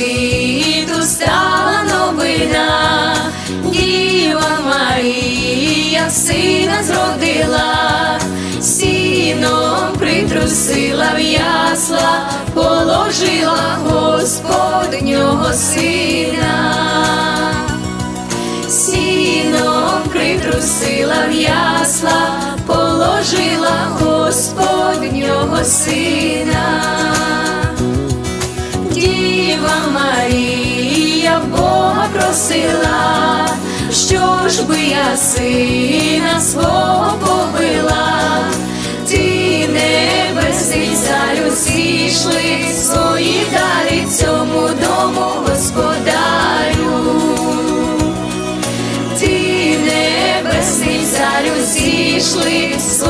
світу стала новина, Діва Марія сина зродила, сіном притрусила в ясла, положила Господнього сина, сіном притрусила в ясла, положила Господнього сина. Діва Марія Бога просила, що ж би я сина свого побила, ти небесний царю зійшли свої дари цьому дому господарю. Ти небесний царю зійшли свої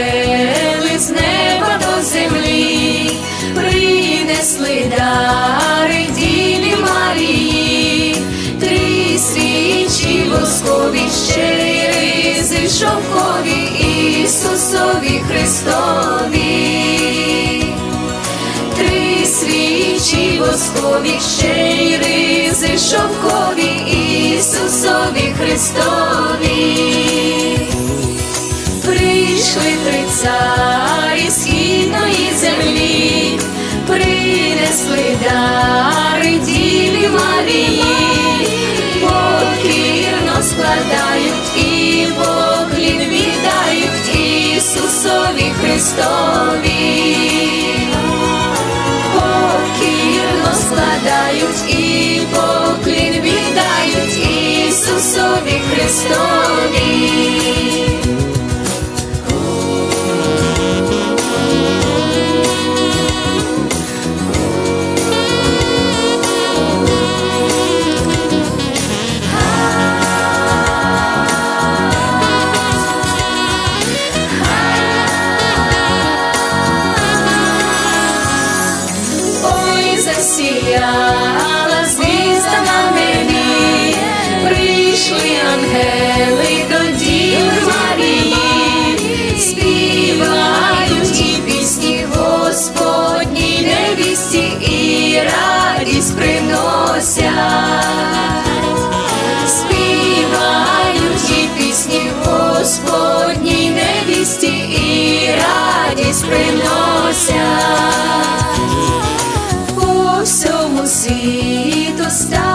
ангели з неба до землі, принесли дари Діві три свічі воскові щири, шовкові Ісусові Христові. Три свічі воскові щири, шовкові Ісусові Христові. Три царі східної землі, принесли дари Діві Марії, покірно складають і поклін віддають Ісусові Христові. Покірно складають і поклін віддають Ісусові Христові. Засіяла звізда на небі, прийшли ангели до Діви співають і пісні Господні невісті і радість приносять. Співають і пісні Господні невісті і радість приносять. Світу